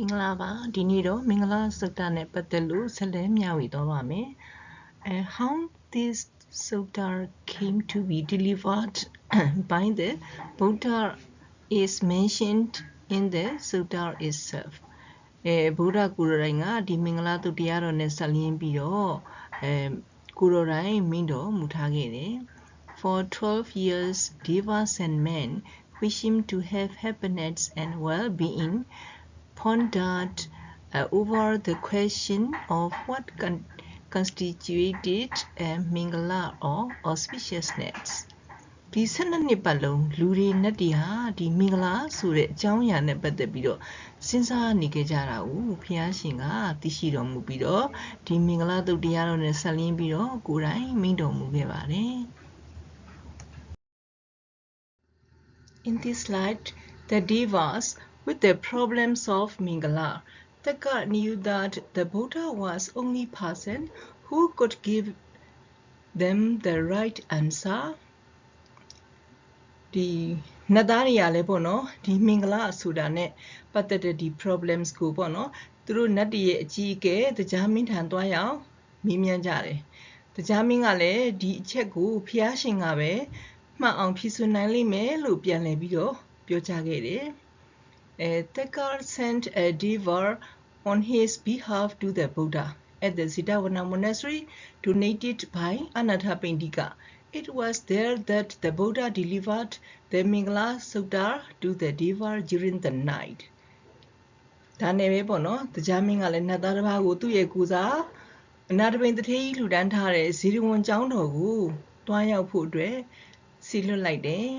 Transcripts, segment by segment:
မင်္ဂလာပါဒီနေ့တော့မင်္ဂလာစက္တာနဲ့ပတ်သက်လို့ဆက်လက်မျှဝေသွားပါမယ်အဲ how this sutta came to be delivered by the buddha is mentioned in the sutta itself အဲဘုရားကိုယ်တိုင်ကဒီမင်္ဂလာတုတရားတော်နဲ့ဆက်လျင်းပြီးတော့အဲကိုယ်တိုင်မိန့်တော်မူထားခဲ့တယ် for 12 years devas and men wishing to have happiness and well-being pondered uh, over the question of what con- constituted a mingala or auspiciousness ဒီ12နှစ်ပတ်လုံးလူတွေနဲ့တည်းဟာဒီမင်္ဂလာဆိုတဲ့အကြောင်းအရာနဲ့ပတ်သက်ပြီးတော့စဉ်းစားနေကြကြတာကိုဘုရားရှင်ကသိရှိတော်မူပြီးတော့ဒီမင်္ဂလာတုတ်တရားတော်နဲ့ဆက်လင်းပြီးတော့ကိုယ်တိုင်မိန့်တော်မူခဲ့ပါတယ် In this light, the devas with the problems of Mingala, the god knew that the Buddha was only person who could give them the right answer. ဒီနတ်သားတွေကလည်းပေါ့နော်ဒီမင်္ဂလာဆိုတာနဲ့ပတ်သက်တဲ့ဒီ problems ကိုပေါ့နော်သူတို့နတ်တည်းရဲ့အကြီးအကဲတရားမင်းထံသွားရောက်မေးမြန်းကြတယ်တရားမင်းကလည်းဒီအချက်ကိုဖျားရှင်ကပဲမှန်အောင်ဖြေဆိုနိုင်လိမ့်မယ်လို့ပြန်လည်ပြီးတော့ပြောကြားခဲ့တယ် အဲ Thakar sent a diva on his behalf to the Buddha at the Siddhavana monastery donated by Anatta Pendika It was there that the Buddha delivered the Mingala Sutta to the Deva during the night. ဒါနဲ့ပဲပေါ့နော်တရားမင်းကလည်းနတ်သားတစ်ပါးကိုသူ့ရဲ့ကိုစားအနာတပိန်တထေးကြီးလှူဒန်းထားတဲ့ဇီရဝန်ကျောင်းတော်ကိုတွားရောက်ဖို့အတွက်စီလွတ်လိုက်တယ်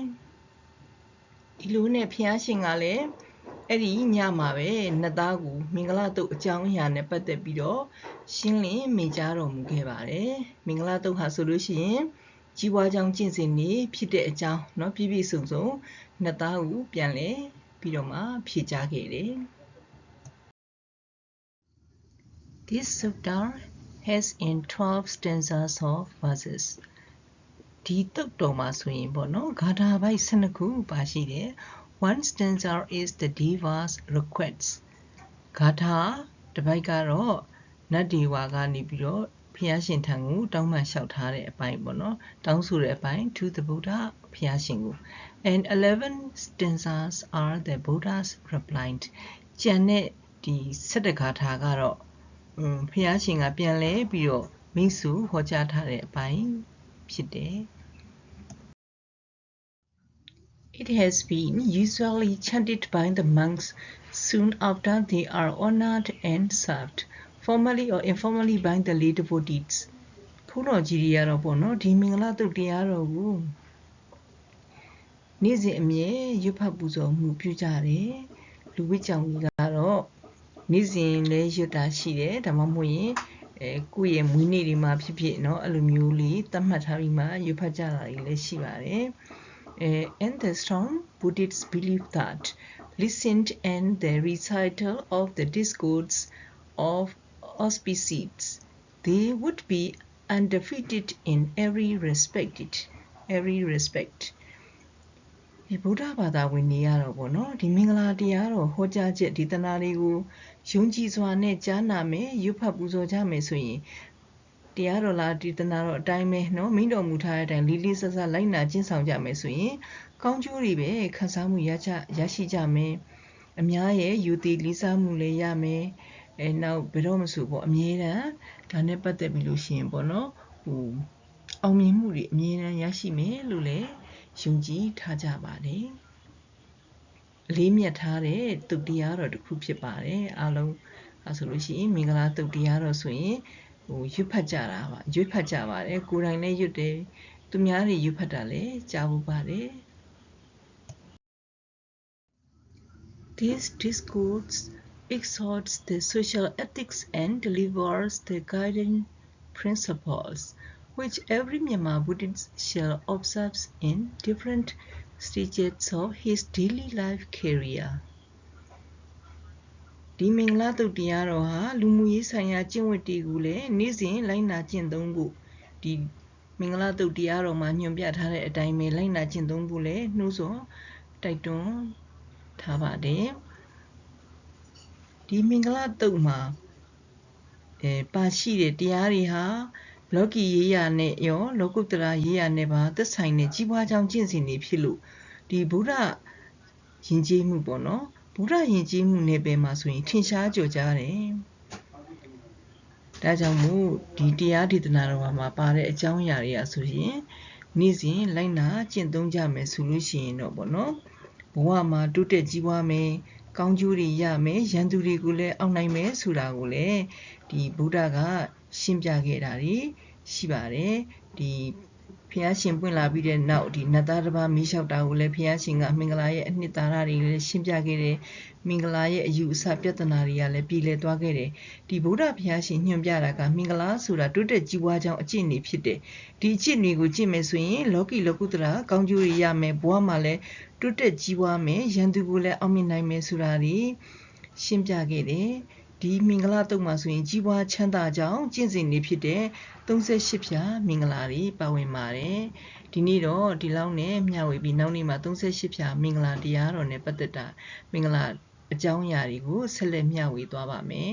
ဒီလိုနဲ့ဖျားရှင်ကလည်း အဲ့ဒီညမှာပဲနတ်သားကိုမင်္ဂလာတုတ်အကြောင်းအရာနဲ့ပတ်သက်ပြီးတော့ရှင်းလင်းမိန့်ကြားတော်မူခဲ့ပါတယ်မင်္ဂလာတုတ်ဟာဆိုလို့ရှိရင်ကြီးပွားကြောင်းကျင့်စဉ်နေဖြစ်တဲ့အကြောင်းเนาะပြည့်ပြည့်စုံစုံနှစ်သားကိုပြန်လဲပြီးတော့မှဖြေကြားခဲ့တယ် This sutta has in 12 stanzas of verses ဒီတုတ်တော်မှာဆိုရင်ပေါ့နော်ဂါထာပိုက်12ခုပါရှိတယ် One stanza is the diva's requests ဂါထာတစ်ပိုက်ကတော့နတ်ဒီဝါကနေပြီးတော့ဖျားရှင်ထံကိုတောင်းပန်လျှောက်ထားတဲ့အပိုင်းပေါ့နော်တောင်းဆိုတဲ့အပိုင်း to the buddha ဖျားရှင်ကို and 11 stanzas are the buddha's replied ကျန်တဲ့ဒီ7ဂါထာကတော့อืมဖျားရှင်ကပြန်လဲပြီးတော့မိတ်ဆွေဟောကြားထားတဲ့အပိုင်းဖြစ်တယ် It has been usually chanted by the monks soon after they are honored and served. formally or informally by the lay devotees ဘုန်းတော်ကြီးတွေကတော့ပေါ့နော်ဒီမင်္ဂလာတုတ်တရားတော်ကိုနေ့စဉ်အမြဲရွတ်ဖတ်ပူဇော်မှုပြုကြတယ်လူဝိကြောင်ကြီးကတော့နေ့စဉ်လဲရွတ်တာရှိတယ်ဒါမှမဟုတ်ရင်အဲကိုယ့်ရဲ့မွေးနေ့တွေမှာဖြစ်ဖြစ်เนาะအဲ့လိုမျိုးလေးသတ်မှတ်ထားပြီးမှရွတ်ဖတ်ကြတာတွေလည်းရှိပါတယ် အဲ and the strong buddhists believe that listened and the recital of the discourse of auspices, they would be undefeated in every respect. Every respect. ဒီဗုဒ္ဓဘာသာဝင်တွေကတော့ဗောနော်ဒီမင်္ဂလာတရားတော်ဟောကြားချက်ဒီတနာတွေကိုယုံကြည်စွာနဲ့ကြားနာမယ်ရွတ်ဖတ်ပူဇော်ကြမယ်ဆိုရင် တရားတော်လားဒီတနာတော်အတိုင်းပဲနော်မိန့်တော်မူထားတဲ့အတိုင်းလေးလေးဆဆလိုက်နာကျင့်ဆောင်ကြမယ်ဆိုရင်ကောင်းကျိုးတွေပဲခံစားမှုရချရရှိကြမယ်အများရဲ့ယူတည်လေးစားမှုလည်းရမယ်အဲနောက်ဘယ်တော့မှဆိုပေါ့အမြဲတမ်းဒါနဲ့ပတ်သက်ပြီးလို့ရှိရင်ပေါ့နော်ဟိုအောင်မြင်မှုတွေအမြဲတမ်းရရှိမယ်လို့လည်းယုံကြည်ထားကြပါတယ်အလေးမြတ်ထားတဲ့တုတ်တရားတော်တစ်ခုဖြစ်ပါတယ်အားလုံးအဲဆိုလို့ရှိရင်မင်္ဂလာတုတ်တရားတော်ဆိုရင် ဟိုရွတ်ဖတ်ကြတာပါရွတ်ဖတ်ကြပါတယ်ကိုယ်တိုင်လည်းရွတ်တယ်သူများတွေရွတ်ဖတ်တာလည်းကြားဖို့ပါတယ် This discourse exhorts the social ethics and delivers the guiding principles which every Myanmar Buddhist shall observe in different stages of his daily life career. ဒီမင်္ဂလာတုတ်တရားတော်ဟာလူမှုရေးဆိုင်ရာကျင့်ဝတ်တွေကိုလည်းနေ့စဉ်လိုက်နာကျင့်သုံးဖို့ဒီမင်္ဂလာတုတ်တရားတော်မှာညွှန်ပြထားတဲ့အတိုင်းပဲလိုက်နာကျင့်သုံးဖို့လည်းနှိုးဆော်တိုက်တွန်းထားပါတယ်။ဒီမင်္ဂလာတုတ်မှာအဲပါရှိတဲ့တရားတွေဟာလောကီရေးရာနဲ့ရောလောကုတ္တရာရေးရာနဲ့ပါသက်ဆိုင်တဲ့ကြီးပွားကြောင်းကျင့်စဉ်တွေဖြစ်လို့ဒီဗုဒ္ဓယဉ်ကျေးမှုပေါ့နော် ဗုဒ္ဓယဉ်ကျေးမှုနယ်ပယ်မှာဆိုရင်ထင်ရှားကြော်ကြားတယ်ဒါကြောင့်မို့ဒီတရားဒေသနာတော်မှာပါတဲ့အကြောင်းအရာတွေကဆိုရင်နေ့စဉ်လိုက်နာကျင့်သုံးကြမယ်ဆိုလို့ရှိရင်တော့ပေါ့နော်ဘဝမှာတိုးတက်ကြီးပွားမယ်ကောင်းကျိုးတွေရမယ်ရန်သူတွေကိုလည်းအောင်နိုင်မယ်ဆိုတာကိုလည်းဒီဗုဒ္ဓကရှင်းပြခဲ့တာတွေရှိပါတယ်ဒီ ဖះရှင်ပွင့်လာပြီးတဲ့နောက်ဒီနတ်သားတစ်ပါးမီးလျှောက်တာကိုလည်းဖះရှင်ကမင်္ဂလာရဲ့အနှစ်သာရတွေလည်းရှင်းပြခဲ့တယ်မင်္ဂလာရဲ့အယူအဆပြဿနာတွေကလည်းပြည်လည်သွားခဲ့တယ်ဒီဗုဒ္ဓဖះရှင်ညွှန်ပြတာကမင်္ဂလာဆိုတာတိုးတက်ကြီးပွားကြောင်းအကျင့်တွေဖြစ်တယ်ဒီအကျင့်တွေကိုကျင့်မယ်ဆိုရင်လောကီလောကုတ္တရာကောင်းကျိုးတွေရမယ်ဘဝမှာလည်းတိုးတက်ကြီးပွားမယ်ရန်သူကိုလည်းအောင်မြင်နိုင်မယ်ဆိုတာတွေရှင်းပြခဲ့တယ် ဒီမင်္ဂလာတုတ်မှာဆိုရင်ကြီးပွားချမ်းသာကြောင်းကျင့်စဉ်တွေဖြစ်တဲ့38ဖြာမင်္ဂလာတွေပါဝင်ပါတယ်ဒီနေ့တော့ဒီလောက်နဲ့မျှဝေပြီးနောက်နေ့မှာ38ဖြာမင်္ဂလာတရားတော်နဲ့ပတ်သက်တာမင်္ဂလာအကြောင်းအရာတွေကိုဆက်လက်မျှဝေသွားပါမယ်